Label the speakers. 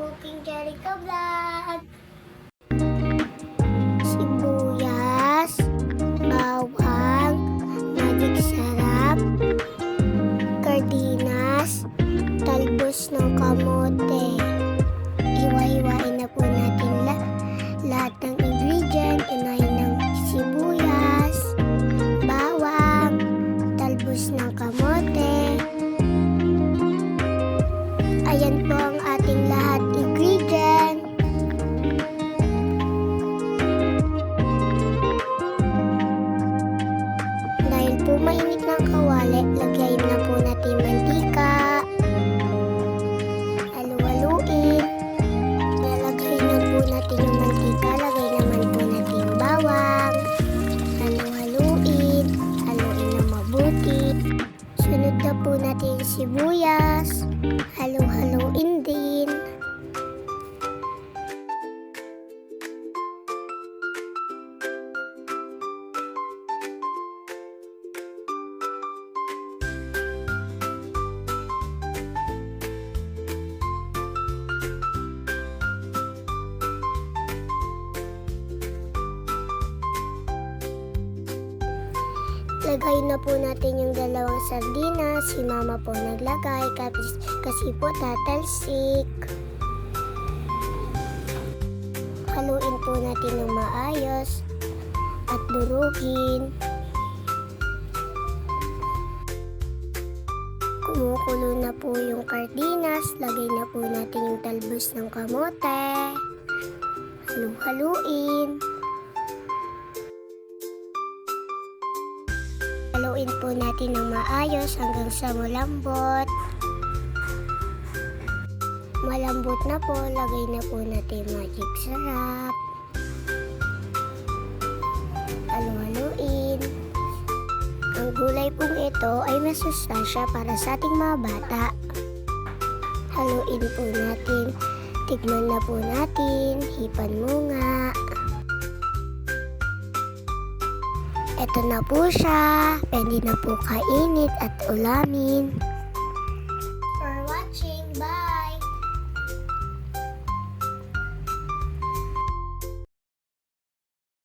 Speaker 1: Cooking Jericho Vlog. Sibuyas, bawang, magic sarap, kardinas, talbos ng kamote. Iwa-iwain na po natin la lahat ng ingredient. Unahin ng sibuyas, bawang, talbos ng kamote. Ayan po po mainit ng kawali, lagay na po natin mantika. Halu-haluin. Lalagay na po natin yung mantika. Lagay naman po natin yung bawang. Halu-haluin. Haluin na mabuti. Sunod na po natin yung sibuyas. Lagay na po natin yung dalawang sardinas. Si mama po naglagay kasi, kasi po tatalsik. Haluin po natin ng maayos at durugin. Kumukulo na po yung kardinas. Lagay na po natin yung talbos ng kamote. Halu-haluin. Haluin po natin ng maayos hanggang sa malambot. Malambot na po, lagay na po natin magic sarap. Halu-haluin. Ang gulay pong ito ay masustansya para sa ating mga bata. Haluin po natin. Tignan na po natin. Hipan mo nga. Ito na po siya. Pwede na po kainit at ulamin.